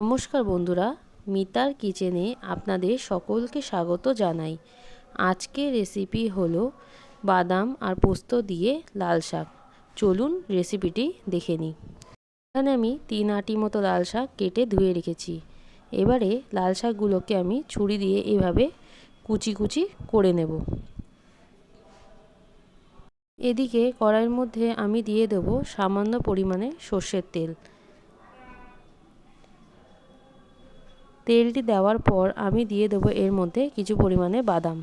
নমস্কার বন্ধুরা, মিতার কিচেনে আপনাদের সকলকে স্বাগত জানাই। আজকে রেসিপি হলো বাদাম আর পোস্ত দিয়ে লাল শাক। চলুন রেসিপিটি দেখে নিই। এখানে আমি তিন আটি মতো লাল শাক কেটে ধুয়ে রেখেছি। এবারে লাল শাকগুলোকে আমি ছুরি দিয়ে এভাবে কুচি কুচি করে নেব। এদিকে কড়াইয়ের মধ্যে আমি দিয়ে দেবো সামান্য পরিমাণে সর্ষের তেল। তেলটি দেওয়ার পর আমি দিয়ে দেবো এর মধ্যে কিছু পরিমাণে বাদাম।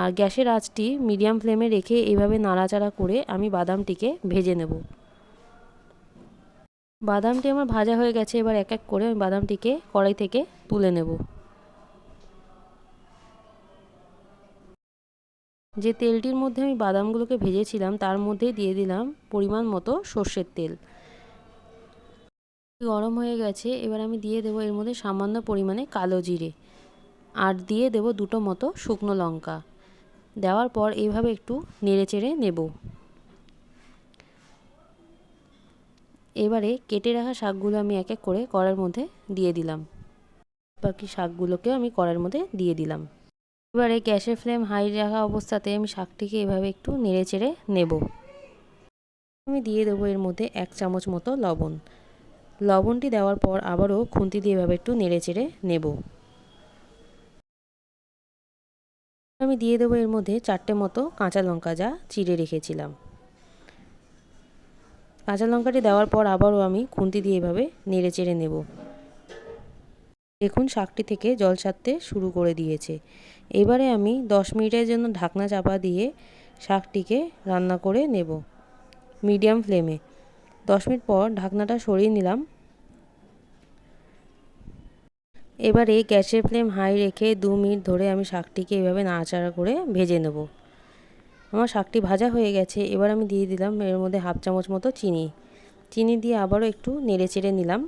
আর গ্যাসের আঁচটি মিডিয়াম ফ্লেমে রেখে এইভাবে নাড়াচাড়া করে আমি বাদামটিকে ভেজে নেব। বাদামটি আমার ভাজা হয়ে গেছে, এবার এক এক করে আমি বাদামটিকে কড়াই থেকে তুলে নেব। যে তেলটির মধ্যে আমি বাদামগুলোকে ভেজেছিলাম, তার মধ্যে দিয়ে দিলাম পরিমাণ মতো সর্ষের তেল। গরম হয়ে গেছে, এবার আমি দিয়ে দেবো এর মধ্যে সামান্য পরিমাণে কালো জিরে। আর দিয়ে দেব দুটো মতো শুকনো লঙ্কা। দেওয়ার পর এইভাবে একটু নেড়ে চেড়ে নেব। এবারে কেটে রাখা শাকগুলো আমি এক এক করে কড়ার মধ্যে দিয়ে দিলাম। বাকি শাকগুলোকেও আমি কড়ার মধ্যে দিয়ে দিলাম। এবারে গ্যাসের ফ্লেম হাই রাখা অবস্থাতে আমি শাকটিকে এভাবে একটু নেড়ে চেড়ে নেব। আমি দিয়ে দেবো এর মধ্যে এক চামচ মতো লবণ। লবণটি দেওয়ার পর আবারও খুন্তি দিয়ে এভাবে একটু নেড়ে চেড়ে নেব। আমি দিয়ে দেবো এর মধ্যে চারটে মতো কাঁচা লঙ্কা যা চিড়ে রেখেছিলাম। কাঁচা লঙ্কাটি দেওয়ার পর আবারও আমি খুন্তি দিয়ে এভাবে নেড়ে চেড়ে নেব। দেখুন শাকটি থেকে জল ছাড়তে শুরু করে দিয়েছে। এবারে আমি দশ মিনিটের জন্য ঢাকনা চাপা দিয়ে শাকটিকে রান্না করে নেব। মিডিয়াম ফ্লেমে। দশ মিনিট পর ঢাকনাটা সরিয়ে নিলাম। এবারে গ্যাসের ফ্লেম হাই রেখে দু মিনিট ধরে আমি শাকটিকে এভাবে নাড়াচাড়া করে ভেজে নেব। আমার শাকটি ভাজা হয়ে গেছে, এবার আমি দিয়ে দিলাম এর মধ্যে হাফ চামচ মতো চিনি। চিনি দিয়ে আবারও একটু নেড়ে চেড়ে নিলাম।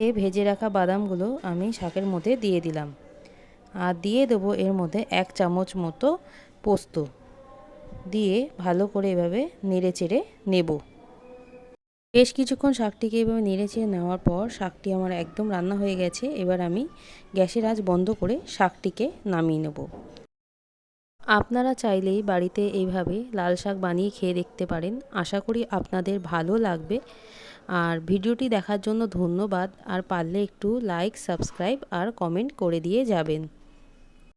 এ ভেজে রাখা বাদামগুলো আমি শাকের মধ্যে দিয়ে দিলাম। আর দিয়ে দেবো এর মধ্যে এক চামচ মতো পোস্ত। দিয়ে ভালো করে এভাবে নেড়ে চেড়ে নেব। বেশ কিছুক্ষণ শাকটিকে এভাবে নেড়ে চেড়ে নেওয়ার পর শাকটি আমার একদম রান্না হয়ে গেছে, এবার আমি গ্যাসের আঁচ বন্ধ করে শাকটিকে নামিয়ে নেব। আপনারা চাইলেই বাড়িতে এইভাবে লাল শাক বানিয়ে খেয়ে দেখতে পারেন। আশা করি আপনাদের ভালো লাগবে। আর ভিডিওটি দেখার জন্য ধন্যবাদ। আর পারলে একটু লাইক, সাবস্ক্রাইব আর কমেন্ট করে দিয়ে যাবেন।